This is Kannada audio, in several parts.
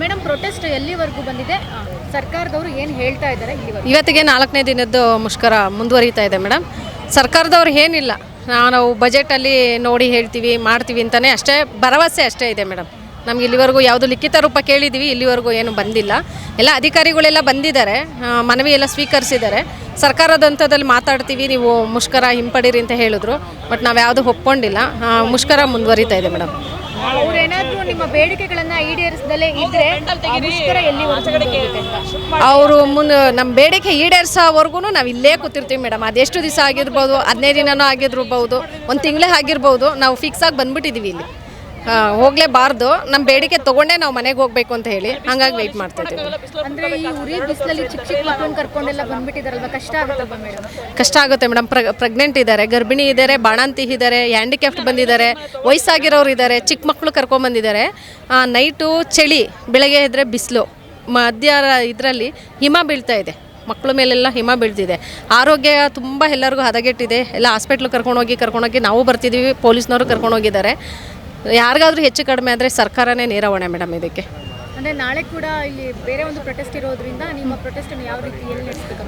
ಮೇಡಮ್ ಪ್ರೊಟೆಸ್ಟ್ ಎಲ್ಲಿವರೆಗೂ ಬಂದಿದೆ? ಸರ್ಕಾರದವರು ಏನು ಹೇಳ್ತಾ ಇದ್ದಾರೆ ಇವತ್ತಿಗೆ ನಾಲ್ಕನೇ ದಿನದ್ದು ಮುಷ್ಕರ ಮುಂದುವರಿತಾ ಇದೆ ಮೇಡಮ್. ಸರ್ಕಾರದವ್ರು ಏನಿಲ್ಲ. ನಾವು ಬಜೆಟಲ್ಲಿ ನೋಡಿ ಹೇಳ್ತೀವಿ, ಮಾಡ್ತೀವಿ ಅಂತಲೇ ಅಷ್ಟೇ, ಭರವಸೆ ಅಷ್ಟೇ ಇದೆ ಮೇಡಮ್. ನಮ್ಗೆ ಇಲ್ಲಿವರೆಗೂ ಯಾವುದು ಲಿಖಿತ ರೂಪ ಕೇಳಿದ್ದೀವಿ ಇಲ್ಲಿವರೆಗೂ ಏನು ಬಂದಿಲ್ಲ. ಎಲ್ಲ ಅಧಿಕಾರಿಗಳೆಲ್ಲ ಬಂದಿದ್ದಾರೆ ಮನವಿ ಎಲ್ಲ ಸ್ವೀಕರಿಸಿದ್ದಾರೆ. ಸರ್ಕಾರದ ಹಂತದಲ್ಲಿ ಮಾತಾಡ್ತೀವಿ, ನೀವು ಮುಷ್ಕರ ಹಿಂಪಡೀರಿ ಅಂತ ಹೇಳಿದ್ರು, ಬಟ್ ನಾವು ಯಾವುದು ಒಪ್ಕೊಂಡಿಲ್ಲ ಮುಷ್ಕರ ಮುಂದುವರಿತಾ ಇದೆ ಮೇಡಮ್. ಅವ್ರೇನಾದ್ರೂ ನಿಮ್ಮ ಬೇಡಿಕೆಗಳನ್ನ ಈಡೇರಿಸದಲ್ಲೇ ಇದ್ರೆ ಮುಷ್ಕರ ಅಂತ. ಅವರು ಮುಂದೆ ನಮ್ಮ ಬೇಡಿಕೆ ಈಡೇರಿಸೋವರೆಗೂ ನಾವು ಇಲ್ಲೇ ಕೂತಿರ್ತೀವಿ ಮೇಡಮ್. ಅದೆಷ್ಟು ದಿವಸ ಆಗಿರ್ಬೋದು ಹದಿನೈದು ದಿನನೂ ಆಗಿರ್ಬೋದು ಒಂದು ತಿಂಗಳೇ ಆಗಿರ್ಬೋದು ನಾವು ಫಿಕ್ಸ್ ಆಗಿ ಬಂದ್ಬಿಟ್ಟಿದ್ದೀವಿ ಇಲ್ಲಿ. ಹೋಗ್ಲೇಬಾರ್ದು. ನಮ್ಮ ಬೇಡಿಕೆ ತೊಗೊಂಡೇ ನಾವು ಮನೆಗೆ ಹೋಗ್ಬೇಕು ಅಂತ ಹೇಳಿ. ಹಂಗಾಗಿ ವೆಯ್ಟ್ ಮಾಡ್ತಾ ಇದ್ದೀವಿ. ಅಂದ್ರೆ ಈ ಉರಿ ಬಿಸಿಲಲ್ಲಿ ಚಿಕ್ಕ ಚಿಕ್ಕ ಮಕ್ಕಳನ್ನ ಕರ್ಕೊಂಡೆಲ್ಲ ಬಂದ್ಬಿಟ್ಟಿದಾರಲ್ವಾ? ಕಷ್ಟ ಆಗುತ್ತಲ್ವಾ ಮೇಡಮ್? ಕಷ್ಟ ಆಗುತ್ತೆ ಮೇಡಮ್. ಪ್ರ ಪ್ರೆಗ್ನೆಂಟ್ ಇದ್ದಾರೆ ಗರ್ಭಿಣಿ ಇದ್ದಾರೆ ಬಾಣಂತಿ ಇದ್ದಾರೆ ಹ್ಯಾಂಡಿಕ್ಯಾಫ್ಟ್ ಬಂದಿದ್ದಾರೆ ವಯಸ್ಸಾಗಿರೋರು ಇದ್ದಾರೆ ಚಿಕ್ಕ ಮಕ್ಕಳು ಕರ್ಕೊಂಬಂದಿದ್ದಾರೆ ನೈಟು ಚಳಿ ಬೆಳಗ್ಗೆ ಇದ್ದರೆ ಬಿಸಿಲು ಮಧ್ಯ ಇದರಲ್ಲಿ ಹಿಮ ಬೀಳ್ತಾ ಇದೆ. ಮಕ್ಕಳ ಮೇಲೆಲ್ಲ ಹಿಮ ಬೀಳ್ತಿದೆ. ಆರೋಗ್ಯ ತುಂಬ ಎಲ್ಲರಿಗೂ ಹದಗೆಟ್ಟಿದೆ. ಎಲ್ಲ ಹಾಸ್ಪಿಟ್ಲ್ ಕರ್ಕೊಂಡೋಗಿ ಕರ್ಕೊಂಡೋಗಿ ನಾವು ಬರ್ತಿದ್ದೀವಿ ಪೊಲೀಸ್ನವರು ಕರ್ಕೊಂಡೋಗಿದ್ದಾರೆ ಯಾರಿಗಾದ್ರೂ ಹೆಚ್ಚು ಕಡಿಮೆ ಆದರೆ ಸರ್ಕಾರನೇ ನೇರ ಹೊಣೆ ಮೇಡಮ್ ಇದಕ್ಕೆ. ಅಂದರೆ ನಾಳೆ ಕೂಡ ಇಲ್ಲಿ ಬೇರೆ ಒಂದು ಪ್ರೊಟೆಸ್ಟ್ ಇರೋದ್ರಿಂದ ನಿಮ್ಮ ಪ್ರೊಟೆಸ್ಟ್ ಯಾವ ರೀತಿ ಎಲ್ಲಿ ನಡೆಸಬೇಕು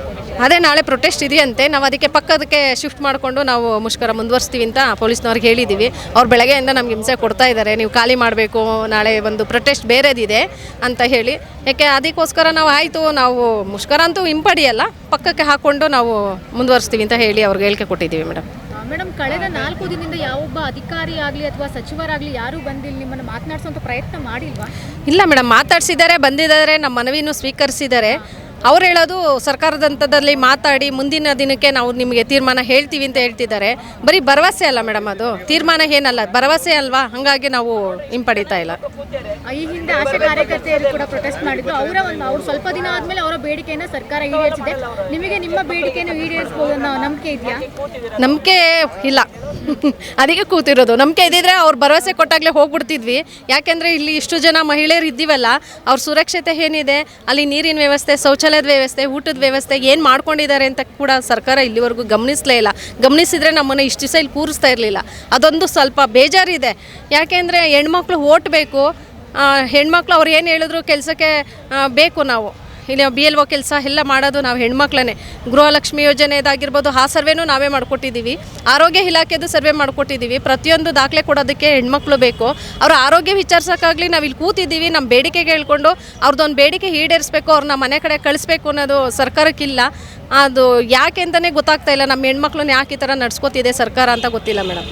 ಅದೇ ನಾಳೆ ಪ್ರೊಟೆಸ್ಟ್ ಇದೆಯಂತೆ. ನಾವು ಅದಕ್ಕೆ ಪಕ್ಕದಕ್ಕೆ ಶಿಫ್ಟ್ ಮಾಡಿಕೊಂಡು ನಾವು ಮುಷ್ಕರ ಮುಂದುವರಿಸ್ತೀವಿ ಅಂತ ಪೊಲೀಸ್ನವ್ರಿಗೆ ಹೇಳಿದ್ದೀವಿ ಅವ್ರು ಬೆಳಗ್ಗೆಯಿಂದ ನಮ್ಗೆ ಹಿಂಸೆ ಕೊಡ್ತಾ ಇದ್ದಾರೆ ನೀವು ಖಾಲಿ ಮಾಡಬೇಕು ನಾಳೆ ಒಂದು ಪ್ರೊಟೆಸ್ಟ್ ಬೇರೆದಿದೆ ಅಂತ ಹೇಳಿ. ಯಾಕೆ ಅದಕ್ಕೋಸ್ಕರ ನಾವು ಆಯಿತು ನಾವು ಮುಷ್ಕರ ಅಂತೂ ಹಿಂಪಡಿಯಲ್ಲ ಪಕ್ಕಕ್ಕೆ ಹಾಕ್ಕೊಂಡು ನಾವು ಮುಂದುವರಿಸ್ತೀವಿ ಅಂತ ಹೇಳಿ ಅವ್ರಿಗೆ ಹೇಳಿಕೆ ಕೊಟ್ಟಿದ್ದೀವಿ ಮೇಡಮ್. ಮೇಡಮ್, ಕಳೆದ ನಾಲ್ಕು ದಿನದಿಂದ ಯಾವೊಬ್ಬ ಅಧಿಕಾರಿ ಆಗಲಿ ಅಥವಾ ಸಚಿವರಾಗಲಿ ಯಾರು ಬಂದಿಲ್ಲ. ನಿಮ್ಮನ್ನು ಮಾತನಾಡಿಸುವಂತ ಪ್ರಯತ್ನ ಮಾಡಿಲ್ವಾ? ಇಲ್ಲ ಮೇಡಮ್, ಮಾತಾಡ್ಸಿದ್ದಾರೆ, ಬಂದಿದ್ದಾರೆ, ನಮ್ಮ ಮನವಿನೂ ಸ್ವೀಕರಿಸಿದ್ದಾರೆ. ಅವ್ರು ಹೇಳೋದು ಸರ್ಕಾರದ ಹಂತದಲ್ಲಿ ಮಾತಾಡಿ ಮುಂದಿನ ದಿನಕ್ಕೆ ನಾವು ನಿಮಗೆ ತೀರ್ಮಾನ ಹೇಳ್ತೀವಿ ಅಂತ ಹೇಳ್ತಿದ್ದಾರೆ. ಬರೀ ಭರವಸೆ ಅಲ್ಲ ಮೇಡಮ್ ಅದು. ತೀರ್ಮಾನ ಏನಲ್ಲ ಭರವಸೆ ಅಲ್ವಾ? ಹಾಗಾಗಿ ನಾವು ಹಿಂಪಡಿತಾ ಇಲ್ಲ. ಈ ಹಿಂದೆ ಆಶಾ ಕಾರ್ಯಕರ್ತೆಯರು ಕೂಡ ಪ್ರೊಟೆಸ್ಟ್ ಮಾಡಿದ್ರು. ಅವರ ಒಂದು ಅವ್ರು ಸ್ವಲ್ಪ ದಿನ ಆದಮೇಲೆ ಅವರ ಬೇಡಿಕೆಯನ್ನ ಸರ್ಕಾರ ಈಡೇರಿಸಿದೆ. ನಿಮಗೆ ನಿಮ್ಮ ಬೇಡಿಕೆಯನ್ನು ಈಡೇರಿಸಬಹುದು ಅನ್ನೋ ನಂಬಿಕೆ ಇದೆಯಾ? ನಂಬಿಕೆ ಇಲ್ಲ. ಅದಕ್ಕೆ ಕೂತಿರೋದು. ನಂಬಿಕೆ ಇದ್ದಿದ್ರೆ ಅವ್ರು ಭರವಸೆ ಕೊಟ್ಟಾಗಲೇ ಹೋಗ್ಬಿಡ್ತಿದ್ವಿ. ಯಾಕೆಂದರೆ ಇಲ್ಲಿ ಇಷ್ಟು ಜನ ಮಹಿಳೆಯರು ಇದ್ದೀವಲ್ಲ, ಅವ್ರ ಸುರಕ್ಷತೆ ಏನಿದೆ, ಅಲ್ಲಿ ನೀರಿನ ವ್ಯವಸ್ಥೆ, ಶೌಚಾಲಯದ ವ್ಯವಸ್ಥೆ, ಊಟದ ವ್ಯವಸ್ಥೆ ಏನು ಮಾಡ್ಕೊಂಡಿದ್ದಾರೆ ಅಂತ ಕೂಡ ಸರ್ಕಾರ ಇಲ್ಲಿವರೆಗೂ ಗಮನಿಸಲೇ ಇಲ್ಲ. ಗಮನಿಸಿದರೆ ನಮ್ಮನ್ನು ಇಷ್ಟು ದಿವಸ ಇಲ್ಲಿ ಕೂರಿಸ್ತಾ ಇರಲಿಲ್ಲ. ಅದೊಂದು ಸ್ವಲ್ಪ ಬೇಜಾರಿದೆ. ಯಾಕೆಂದರೆ ಹೆಣ್ಮಕ್ಳು ಓಟ್ಬೇಕು ಹೆಣ್ಮಕ್ಳು ಅವ್ರು ಏನು ಹೇಳಿದ್ರು ಕೆಲಸಕ್ಕೆ ಬೇಕು ನಾವು. ಇಲ್ಲಿ ಬಿ ಎಲ್ ಒ ಕೆಲಸ ಎಲ್ಲ ಮಾಡೋದು ನಾವು ಹೆಣ್ಮಕ್ಳೇ ಗೃಹಲಕ್ಷ್ಮಿ ಯೋಜನೆದಾಗಿರ್ಬೋದು, ಆ ಸರ್ವೆನೂ ನಾವೇ ಮಾಡಿಕೊಟ್ಟಿದ್ದೀವಿ. ಆರೋಗ್ಯ ಇಲಾಖೆದು ಸರ್ವೆ ಮಾಡಿಕೊಟ್ಟಿದ್ದೀವಿ. ಪ್ರತಿಯೊಂದು ದಾಖಲೆ ಕೊಡೋದಕ್ಕೆ ಹೆಣ್ಮಕ್ಳು ಬೇಕು. ಅವರ ಆರೋಗ್ಯ ವಿಚಾರಿಸೋಕ್ಕಾಗಲಿ ನಾವು ಇಲ್ಲಿ ಕೂತಿದ್ದೀವಿ. ನಮ್ಮ ಬೇಡಿಕೆಗೆ ಹೇಳ್ಕೊಂಡು ಅವ್ರದ್ದೊಂದು ಬೇಡಿಕೆ ಈಡೇರಿಸ್ಬೇಕು ಅವ್ರನ್ನ ಮನೆ ಕಡೆ ಕಳಿಸ್ಬೇಕು ಅನ್ನೋದು ಸರ್ಕಾರಕ್ಕಿಲ್ಲ. ಅದು ಯಾಕೆ ಅಂತಲೇ ಗೊತ್ತಾಗ್ತಾ ಇಲ್ಲ. ನಮ್ಮ ಹೆಣ್ಮಕ್ಳನ್ನ ಯಾಕೆ ಈ ಥರ ನಡ್ಸ್ಕೊತಿದೆ ಸರ್ಕಾರ ಅಂತ ಗೊತ್ತಿಲ್ಲ ಮೇಡಮ್